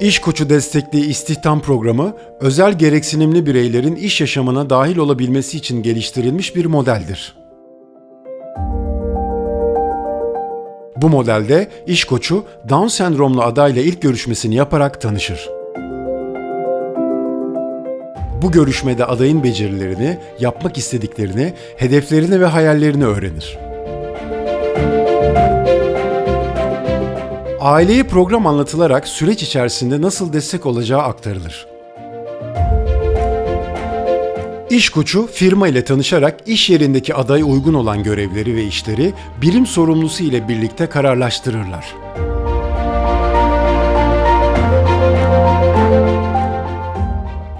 İş Koçu destekli istihdam programı, özel gereksinimli bireylerin iş yaşamına dahil olabilmesi için geliştirilmiş bir modeldir. Bu modelde iş koçu Down sendromlu adayla ilk görüşmesini yaparak tanışır. Bu görüşmede adayın becerilerini, yapmak istediklerini, hedeflerini ve hayallerini öğrenir. Aileye program anlatılarak süreç içerisinde nasıl destek olacağı aktarılır. İş koçu firma ile tanışarak iş yerindeki adaya uygun olan görevleri ve işleri birim sorumlusu ile birlikte kararlaştırırlar.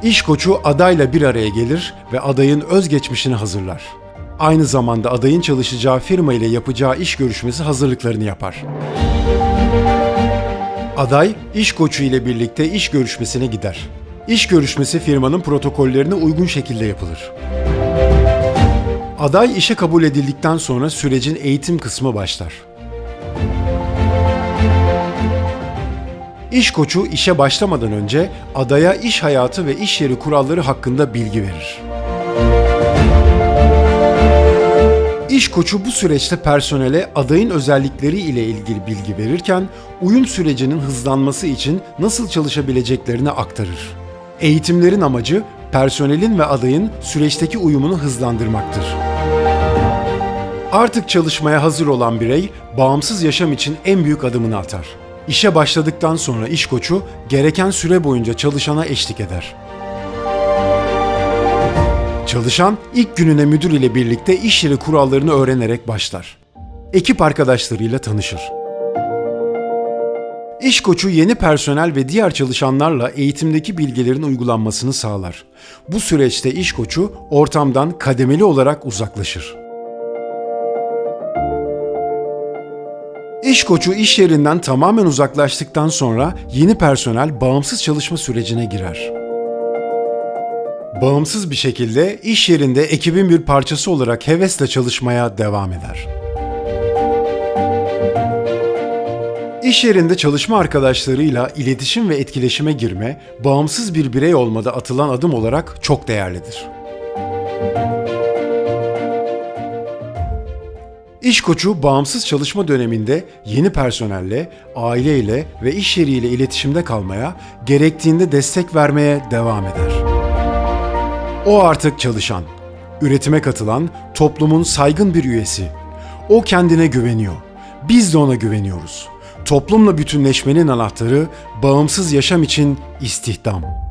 İş koçu adayla bir araya gelir ve adayın özgeçmişini hazırlar. Aynı zamanda adayın çalışacağı firma ile yapacağı iş görüşmesi hazırlıklarını yapar. Aday, iş koçu ile birlikte iş görüşmesine gider. İş görüşmesi firmanın protokollerine uygun şekilde yapılır. Aday işe kabul edildikten sonra sürecin eğitim kısmı başlar. İş koçu işe başlamadan önce adaya iş hayatı ve iş yeri kuralları hakkında bilgi verir. İş koçu bu süreçte personele adayın özellikleri ile ilgili bilgi verirken uyum sürecinin hızlanması için nasıl çalışabileceklerini aktarır. Eğitimlerin amacı personelin ve adayın süreçteki uyumunu hızlandırmaktır. Artık çalışmaya hazır olan birey bağımsız yaşam için en büyük adımını atar. İşe başladıktan sonra iş koçu gereken süre boyunca çalışana eşlik eder. Çalışan ilk gününe müdür ile birlikte iş yeri kurallarını öğrenerek başlar. Ekip arkadaşlarıyla tanışır. İş koçu yeni personel ve diğer çalışanlarla eğitimdeki bilgilerin uygulanmasını sağlar. Bu süreçte iş koçu ortamdan kademeli olarak uzaklaşır. İş koçu iş yerinden tamamen uzaklaştıktan sonra yeni personel bağımsız çalışma sürecine girer. Bağımsız bir şekilde iş yerinde ekibin bir parçası olarak hevesle çalışmaya devam eder. İş yerinde çalışma arkadaşlarıyla iletişim ve etkileşime girme, bağımsız bir birey olmada atılan adım olarak çok değerlidir. İş koçu bağımsız çalışma döneminde yeni personelle, aileyle ve iş yeriyle iletişimde kalmaya, gerektiğinde destek vermeye devam eder. O artık çalışan, üretime katılan, toplumun saygın bir üyesi. O kendine güveniyor. Biz de ona güveniyoruz. Toplumla bütünleşmenin anahtarı bağımsız yaşam için istihdam.